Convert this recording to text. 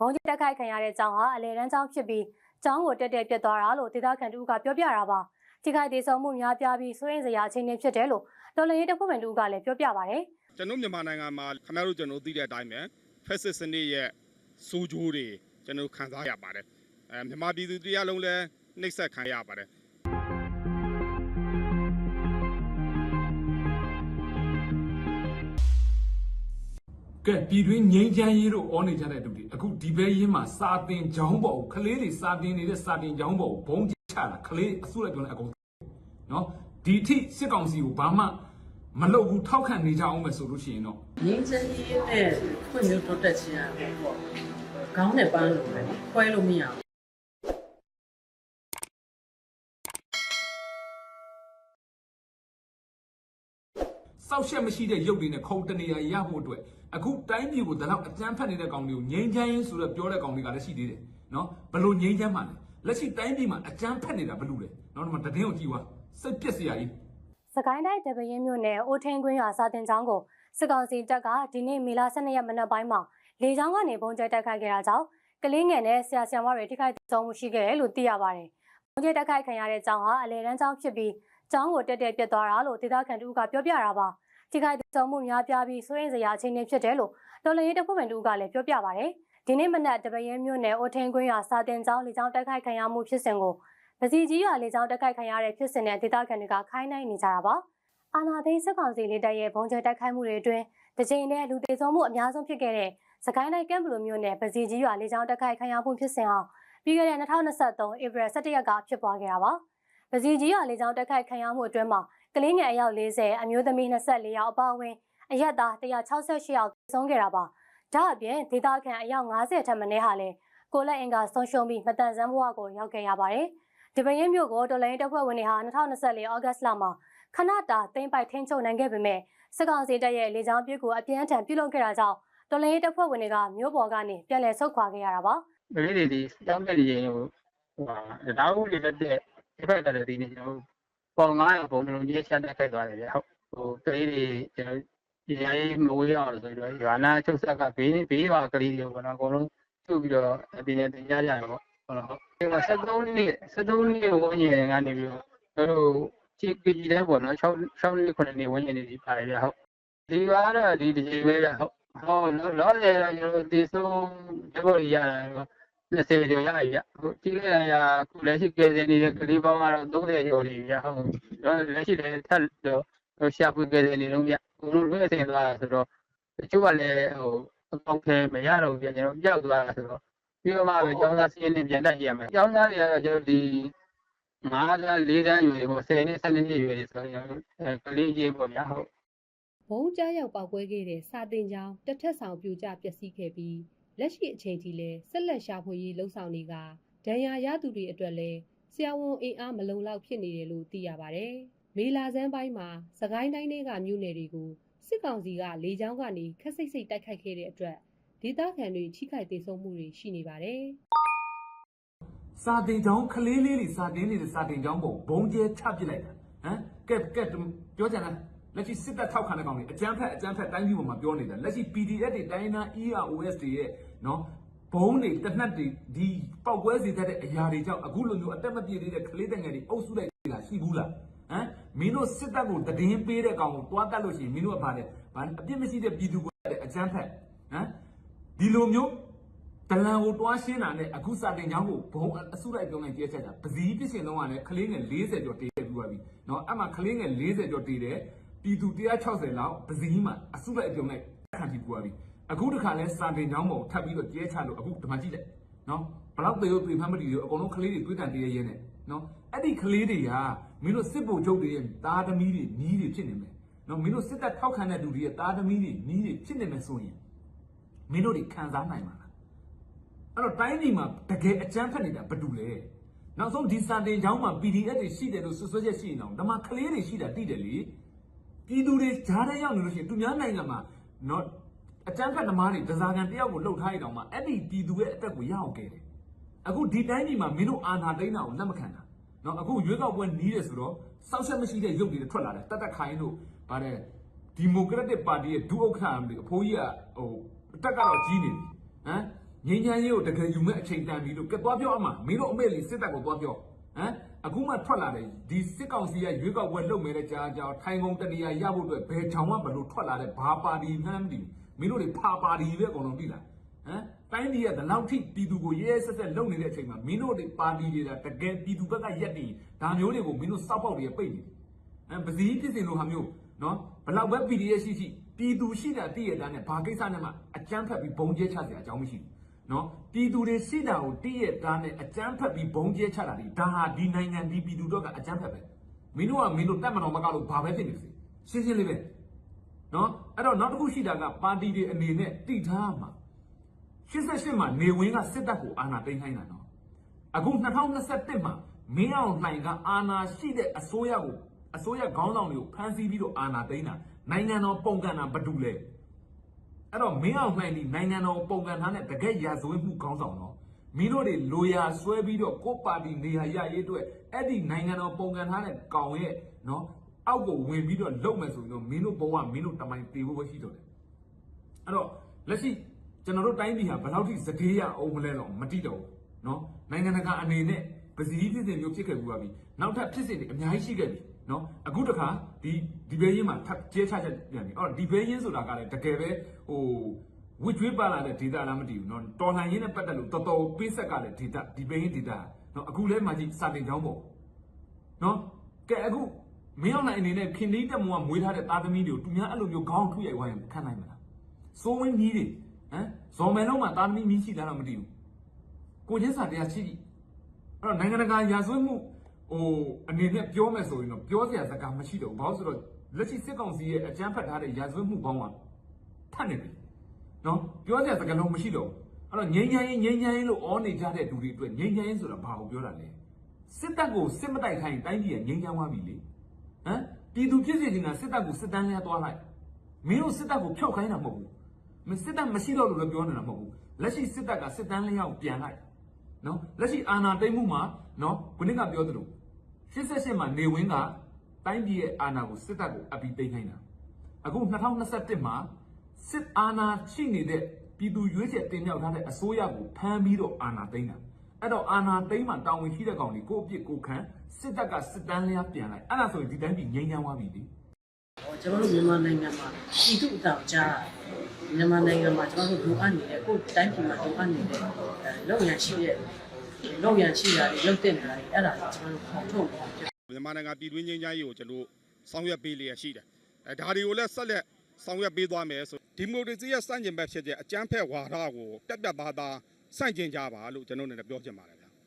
ဘုံကျတက်ခိုက်ခံရတဲ့ကျောင်းဟာအလဲတန်းကျောင်းဖြစ်ပြီးကျောင်းကိုတက်တက်ပြတ်သွားတာလို့ဒေသခံတူကပြောပြတာပါထိခိုက်ဒေဆုံးမှုများပြားပြီးစိုးရင်စရာအခြေအနေဖြစ်တယ်လို့တော်လှန်ရေးတပ်ဖွဲ့ဝင်တူကလည်းပြောပြပါတယ်ကျွန်တော်မြန်မာနိုင်ငံမှာခင်ဗျားတို့ကျွန်တော်သိတဲ့အတိုင်းပဲဖက်စစ်စနစ်ရဲ့စိုးကြိုးတွေကျွန်တော်ခံစားရပါတယ်အဲမြန်မာပြည်သူတရားလုံးလည်းနှိပ်စက်ခံရပါတယ် ကဲပြည်တွင်းငိမ့်ချမ်းရေးတို့အောနေကြတဲ့တူတွေအခုဒီဘဲရင်းမှာစာတင်ချောင်းပေါ်ကိုခလေးတွေစာတင်နေတဲ့စာတင်ချောင်းပေါ်ကိုဘုံချတာခလေးအစုလိုက်ပြောနေအကုန်နော်ဒီထိစစ်ကောင်စီကိုဘာမှမလုပ်ဘူးထောက်ခံနေကြအောင်မယ်ဆိုလို့ရှိရင်တော့ငင်းချမ်းရေးနဲ့ဖွင့်မျိုးတိုးတက်ခြင်းอ่ะပေါ့ခေါင်းနဲ့ပန်းလို့ပဲခွဲလို့မရဘူး စောက်ရှက်မရှိတဲ့ရုပ်တွေနဲ့ခုံတနေရရဖို့အတွက်အခုတိုင်းပြည်ကိုဒါတော့အကြမ်းဖက်နေတဲ့ကောင်တွေကိုငိမ့်ချမ်းရေးဆိုတော့ပြောတဲ့ကောင်တွေကလည်းရှိသေးတယ်နော်ဘလို့ငိမ့်ချမ်းမှလဲလက်ရှိတိုင်းပြည်မှာအကြမ်းဖက်နေတာဘလို့လဲနော်ဒီမှာတည်င်းကိုကြည့်ပါစိတ်ပြက်စရာကြီးစကိုင်းတိုင်းတပရင်မြို့နယ်အိုထင်းကွင်းရွာစာတင်ကျောင်းကိုစစ်ကောင်စီတပ်ကဒီနေ့မေလ12ရက်မနက်ပိုင်းမှာလေကြောင်းကနေပုံကျဲတိုက်ခိုက်ခဲ့တာကြောင့်ကလေးငယ်နဲ့ဆရာဆရာမတွေထိခိုက်ဆုံးမှုရှိခဲ့တယ်လို့သိရပါတယ်။ပုံကျဲတိုက်ခိုက်ခံရတဲ့ကျောင်းဟာအလဲတန်းကျောင်းဖြစ်ပြီးကျောင်းကိုတက်တက်ပြတ်သွားတာလို့ဒေသခံတူကပြောပြတာပါ။ ထိခိုက်ဆုံးမှုများပြားပြီးစိုးရင်စရာအခြေအနေဖြစ်တယ်လို့တော်လှန်ရေးတပ်ဖွဲ့ဝင်တူကလည်းပြောပြပါတယ်။ဒီနေ့မနက်တပရင်မြို့နယ်အိုထင်းကွင်းရွာစာတင်ကျောင်းလေကြောင်းတိုက်ခိုက်ခံရမှုဖြစ်စဉ်ကိုပစီကြီးရွာလေကြောင်းတိုက်ခိုက်ခံရတဲ့ဖြစ်စဉ်နဲ့ဒေသခံတွေကခိုင်းနိုင်နေကြတာပါ။အာနာသိန်းစစ်ကောင်စီလေးတပ်ရဲ့ဘုံကျဲတိုက်ခိုက်မှုတွေအတွင်းတကြိမ်နဲ့လူသေဆုံးမှုအများဆုံးဖြစ်ခဲ့တဲ့စကိုင်းတိုင်းကမ်ဘလူမြို့နယ်ပစီကြီးရွာလေကြောင်းတိုက်ခိုက်ခံရမှုဖြစ်စဉ်ဟာပြီးခဲ့တဲ့2023ဧပြီ17ရက်ကဖြစ်ပွားခဲ့တာပါ။ပစီကြီးရွာလေကြောင်းတိုက်ခိုက်ခံရမှုအတွင်းမှာ ကလေးငယ်အယောက်40အမျိုးသမီး24ယောက်အပါအဝင်အရက်သား168ယောက်သေဆုံးခဲ့တာပါ။ဒါအပြင်ဒေသခံအယောက်90ထက်မနည်းဟာလည်းကိုလက်အင်ကဆုံးရှုံးပြီးမတန်ဆန်းဘဝကိုရောက်ခဲ့ရပါတယ်။ဒီပရင်မြို့ကိုတော်လိုင်းတပ်ဖွဲ့ဝင်တွေဟာ2024ဩဂတ်စ်လမှာခဏတာသိမ်းပိုက်ထိန်းချုပ်နိုင်ခဲ့ပေမဲ့စစ်ကောင်စီတပ်ရဲ့လေကြောင်းပစ်ကူအပြင်းအထန်ပြုလုပ်ခဲ့တာကြောင့်တော်လိုင်းတပ်ဖွဲ့ဝင်တွေကမြို့ပေါ်ကနေပြန်လည်ဆုတ်ခွာခဲ့ရတာပါကလေးတွေဒီတောင်းတဲ့ရင်ဟိုဟိုဟာတောင်းလေးလက်တဲ့တစ်ဖက်ကတည်းကဒီနေ့ကျွန်တော် ပေါင်900ပုံလုံးကြီးချက်တက်ခိုက်သွားတယ်ဗျဟုတ်ဟိုကလေးတွေကျွန်တော်ဒီရိုင်းမဝေးအောင်ဆိုတော့ရွာနာချုပ်ဆက်ကဘေးဘေးရွာကလေးတွေပေါ့နော်အကုန်လုံးထုတ်ပြီးတော့ဒီနေ့တင်ကြကြရပေါ့ဟုတ်လားဒီမှာ73နှစ်73နှစ်ဝန်းကျင်ကနေပြီးတော့ဟိုချီကကြီးတဲ့ပေါ့နော်6 6နှစ်9နှစ်ဝန်းကျင်နေဒီပါတယ်ဗျဟုတ်ဒီကတော့ဒီဒီပဲဗျဟုတ်ဟောလောလောဆယ်ကျွန်တော်ဒီဆုံးဒီပေါ်ရရတယ် 20ကျော်ရပြီဗျဟိုကြည့်လိုက်ရခုလက်ရှိကယ်ဆယ်နေတဲ့ကလေးပေါင်းကတော့30ကျော်နေပြီဗျဟုတ်တော့လက်ရှိလည်းထပ်တော့ရှာဖွေကယ်ဆယ်နေလုံးဗျကိုတို့လွှဲဆင်သွားတာဆိုတော့တချို့ကလည်းဟိုအပေါင်းခဲမရတော့ဘူးဗျကျွန်တော်ကြောက်သွားတာဆိုတော့ပြီးတော့မှပဲကျောင်းသားစီးရင်ပြန်တက်ကြရမယ်ကျောင်းသားတွေကတော့ကျွန်တော်ဒီ၅တန်း၄တန်းယူနေပေါ့10နှစ်12နှစ်ယူနေဆိုတော့ကလေးကြီးပေါ့ဗျာဟုတ်ဘုံကြားရောက်ပောက်ကွဲခဲ့တဲ့စာတင်ကျောင်းတစ်ထက်ဆောင်ပြိုကျပျက်စီးခဲ့ပြီး လက်ရှိအချိန်ထိလည်းဆက်လက်ရှာဖွေရေးလှုံ့ဆော်နေကဒဏ်ရာရသူတွေအတွက်လည်းဆရာဝန်အင်အားမလုံလောက်ဖြစ်နေတယ်လို့သိရပါဗျ။မေလာစန်းပိုင်းမှာစကိုင်းတိုင်းတွေကမြို့နယ်တွေကိုစစ်ကောင်စီကလေကြောင်းကနေခက်စိတ်စိတ်တိုက်ခိုက်ခဲ့တဲ့အတွက်ဒေသခံတွေထိခိုက်ဒေဆုံးမှုတွေရှိနေပါတယ်။စာတင်ချောင်းခလေးလေးတွေစာတင်နေတဲ့စာတင်ချောင်းပုံဘုံကျဲချပစ်လိုက်တာဟမ်ကဲကဲပြောကြလား လက်ရှိစစ်တပ်ထောက်ခံတဲ့ကောင်တွေအကြမ်းဖက်အကြမ်းဖက်တိုင်းပြည်ပေါ်မှာပြောနေတာလက်ရှိ PDF တွေတိုင်းနာ EROS တွေရဲ့နော်ဘုံတွေတနတ်တွေဒီပောက်ကွဲစေတတ်တဲ့အရာတွေကြောင့်အခုလိုမျိုးအသက်မပြည့်သေးတဲ့ကလေးတငယ်တွေအုပ်စုလိုက်တာရှိဘူးလားဟမ်မင်းတို့စစ်တပ်ကိုတည်င်းပေးတဲ့ကောင်ကိုတွားတတ်လို့ရှိရင်မင်းတို့ကပါတယ်ဘာအပြစ်မရှိတဲ့ပြည်သူကိုအကြမ်းဖက်ဟမ်ဒီလိုမျိုး တလန်ကိုတွားရှင်းတာနဲ့အခုစာတင်ချောင်းကိုဘုံအစုလိုက်ပြုံးလိုက်ကျဲချက်တာပစည်းပြစ်ရှင်တော့ကလည်းကလေးငယ်40ကျော်တည်ခဲ့ပြီးသွားပြီเนาะအဲ့မှာကလေးငယ်40ကျော်တည်တယ် ပြည်သူ160လောက်ပဇီးမှာအစုလိုက်အပြုံလိုက်ခံပြီးပူရပြီအခုတခါလဲစာတင်ကြောင်းပေါ်ထပ်ပြီးတော့ကြဲချလို့အခုဒီမှာကြည့်လိုက်နော်ဘလောက်သေးလို့ပြင်ဖမ်းမတီးလို့အကုန်လုံးကလေးတွေတွေးတန်တည်းရဲနဲ့နော်အဲ့ဒီကလေးတွေကမင်းတို့စစ်ဘုံချုပ်တွေရဲ့သားသမီးတွေညီးတွေဖြစ်နေမယ်နော်မင်းတို့စစ်တပ်ထောက်ခံတဲ့လူတွေရဲ့သားသမီးတွေညီးတွေဖြစ်နေမယ်ဆိုရင်မင်းတို့တွေခံစားနိုင်မှာလားအဲ့တော့တိုင်းပြည်မှာတကယ်အကြမ်းဖက်နေတာဘာတူလဲနောက်ဆုံးဒီစာတင်ကြောင်းမှာ PDF တွေရှိတယ်လို့ဆွဆွချက်ရှိနေအောင်ဒါမှကလေးတွေရှိတာတိတယ်လေ ပြည်သူတွေဂျားတဲ့ရောက်နေလို့ရှိရင်သူများနိုင်ငံမှာနော်အကြမ်းဖက်သမားတွေဒဇာကန်တယောက်ကိုလှုပ်ထားရအောင်မှာအဲ့ဒီပြည်သူရဲ့အတက်ကိုရအောင်ကဲတယ်အခုဒီတိုင်းပြည်မှာမင်းတို့အာဏာသိမ်းတာကိုလက်မခံတာနော်အခုရွေးကောက်ပွဲနီးတယ်ဆိုတော့စောက်ချက်မရှိတဲ့ရုပ်တွေထွက်လာတယ်တတ်တတ်ခိုင်းတို့ဗါတဲ့ဒီမိုကရက်တစ်ပါတီရဲ့ဒုဥက္ကဋ္ဌတွေအဖိုးကြီးကဟိုတက်ကတော့ကြီးနေပြီဟမ်ငင်းချမ်းရေးကိုတကယ်ယူမဲ့အချိန်တန်ပြီလို့ကဲသွားပြောအမှမင်းတို့အမေလေးစစ်တပ်ကိုသွားပြောဟမ် အခုမှထွက်လာတယ်ဒီစစ်ကောင်စီကရွေးကောက်ပွဲလုပ်မဲ့တဲ့ကြားကြောင်ထိုင်ကုန်တနေရာရဖို့အတွက်ဘယ်ချောင်မှဘလို့ထွက်လာတဲ့ဘာပါတီမှန်းမသိဘူးမင်းတို့တွေဖာပါတီပဲအကုန်လုံးသိလားဟမ်တိုင်းပြည်ကဒီလောက်ထိပြည်သူကိုရဲရဲဆက်ဆက်လုပ်နေတဲ့အချိန်မှာမင်းတို့တွေပါတီတွေကတကယ်ပြည်သူဘက်ကရက်တည်ဒါမျိုးတွေကိုမင်းတို့စောက်ပေါက်တွေပိတ်နေတယ်အဲပစည်းဖြစ်စဉ်လိုဟာမျိုးနော်ဘလောက်ပဲ PDF ရှိရှိပြည်သူရှိတာတည့်ရတာနဲ့ဘာကိစ္စနဲ့မှအကြမ်းဖက်ပြီးဘုံကျဲချစရာအကြောင်းမရှိဘူး နော်ပြည်သူတွေရှိတာကိုတည့်ရတာနဲ့အကြမ်းဖက်ပြီးဘုံကျဲချတာဒီဒါဟာဒီနိုင်ငံဒီပြည်သူတို့ကအကြမ်းဖက်ပဲမင်းတို့ကမင်းတို့တက်မတော်မကလို့ဘာပဲဖြစ်နေစေရှင်းရှင်းလေးပဲနော်အဲ့တော့နောက်တစ်ခုရှိတာကပါတီတွေအနေနဲ့တိထားမှာ88မှာနေဝင်းကစစ်တပ်ကိုအာဏာသိမ်းခိုင်းတာနော်အခု2021မှာမင်းအောင်လှိုင်ကအာဏာရှိတဲ့အစိုးရကိုအစိုးရခေါင်းဆောင်တွေကိုဖမ်းဆီးပြီးတော့အာဏာသိမ်းတာနိုင်ငံတော်ပုံကန်တာဘာတူလဲ အဲ့တော့မင်းအောင်လှိုင်ဒီနိုင်ငံတော်ပုံကန်ထားတဲ့တကယ်ရာဇဝတ်မှုခေါင်းဆောင်တော့မင်းတို့တွေလိုရာဆွဲပြီးတော့ကိုယ့်ပါတီနေရာရရေးအတွက်အဲ့ဒီနိုင်ငံတော်ပုံကန်ထားတဲ့ကောင်ရဲ့နော်အောက်ကိုဝင်ပြီးတော့လုံမယ်ဆိုရင်တော့မင်းတို့ဘဝမင်းတို့တမိုင်းတေဖို့ပဲရှိတော့တယ် အဲ့တော့လက်ရှိကျွန်တော်တို့တိုင်းပြည်ဟာဘယ်လောက်ထိစတေးရအောင်မလဲတော့မတိတော့ဘူးเนาะနိုင်ငံတကာအနေနဲ့ပစီဖြစ်စဉ်မျိုးဖြစ်ခဲ့ဘူးပါပြီနောက်ထပ်ဖြစ်စဉ်တွေအများကြီးရှိခဲ့ပြီ เนาะအခုတခါဒီဒီဘဲရင်မှာထပ်ကျဲချချက်ပြန်ပြီအော်ဒီဘဲရင်ဆိုတာကလည်းတကယ်ပဲဟိုဝစ်ကျွေးပါလာတဲ့ဒေတာလားမသိဘူးเนาะတော်လှန်ရေးနဲ့ပတ်သက်လို့တော်တော်ပေးဆက်ကလည်းဒေတာဒီဘဲရင်ဒေတာเนาะအခုလဲမှကြီးစာတင်ကြောင်းပေါ့ နော်ကဲအခုမင်းအောင်နိုင်အနေနဲ့ခင်လေးတက်မွားမွေးထားတဲ့သားသမီးတွေကိုသူများအဲ့လိုမျိုးခေါင်းထုရိုက်ဝိုင်းခံနိုင်မလားစိုးဝင်းကြီးတွေဟမ်ဇော်မယ်လုံးမှာသားသမီးမြင်းရှိလားတော့မသိဘူးကိုချင်းစာတရားရှိကြည့်အဲ့တော့နိုင်ငံတကာရာဇဝတ်မှု ဟိုအနေနဲ့ပြောမယ်ဆိုရင်တော့ပြောစရာစကားမရှိတော့ဘူးဘာလို့ဆိုတော့လက်ရှိစစ်ကောင်စီရဲ့အကြမ်းဖက်ထားတဲ့ရာဇဝတ်မှုပေါင်းကထပ်နေပြီနော်ပြောစရာစကားလုံးမရှိတော့ဘူးအဲ့တော့ငိမ့်ချမ်းရင်ငိမ့်ချမ်းရင်လို့အောနေကြတဲ့လူတွေအတွက်ငိမ့်ချမ်းရင်ဆိုတာဘာကိုပြောတာလဲစစ်တပ်ကိုစစ်မတိုက်ခိုင်းတိုင်းပြည်ကငြိမ်းချမ်းသွားပြီလေဟမ်ပြည်သူဖြစ်စေချင်တာစစ်တပ်ကိုစစ်တမ်းလဲသွားလိုက်မင်းတို့စစ်တပ်ကိုဖျောက်ခိုင်းတာမဟုတ်ဘူးမင်းစစ်တပ်မရှိတော့လို့လည်းပြောနေတာမဟုတ်ဘူးလက်ရှိစစ်တပ်ကစစ်တမ်းလဲရောက်ပြန်လိုက် နော်လက်ရှိအာဏာသိမ်းမှုမှာနော်ခုနကပြောသလို88မှာနေဝင်းကတိုင်းပြည်ရဲ့အာဏာကိုစစ်တပ်ကိုအပြီးသိမ်းခိုင်းတာအခု2021မှာစစ်အာဏာရှိနေတဲ့ပြည်သူရွေးချယ်တင်မြှောက်ထားတဲ့အစိုးရကိုဖမ်းပြီးတော့အာဏာသိမ်းတာအဲ့တော့အာနာသိမ်းမှတာဝန်ရှိတဲ့ကောင်တွေကိုအပြစ်ကိုခံစစ်တပ်ကစစ်တမ်းလျားပြန်လိုက်အဲ့ဒါဆိုရင်ဒီတိုင်းပြည်ငြိမ်းချမ်းသွားပြီလေဟောကျွန်တော်တို့မြန်မာနိုင်ငံမှာပြည်သူ့အတောင်ကြားမြန်မာနိုင်ငံမှာကျွန်တော်တို့လိုအပ်နေတဲ့ကိုယ်တိုင်းပြည်မှာလိုအပ်နေတဲ့အဲ လောက်ရန်ရှိတဲ့လောက်ရန်ရှိတာတွေလောက်တဲ့နေတာတွေအဲ့ဒါကိုကျွန်တော်တို့ဖော်ထုတ်ဖို့မြန်မာနိုင်ငံပြည်တွင်းငြိမ်းချမ်းရေးကိုကျွန်တော်ဆောင်ရွက်ပေးလျက်ရှိတယ်အဲဒါတွေကိုလည်းဆက်လက်ဆောင်ရွက်ပေးသွားမယ်ဆိုဒီမိုကရေစီရဲ့စန့်ကျင်ဘက်ဖြစ်တဲ့အကြမ်းဖက်ဝါဒကိုတက်တက်သားသားစန့်ကျင်ကြပါလို့ကျွန်တော်တို့လည်းပြောချင်ပါတယ်ဗျာ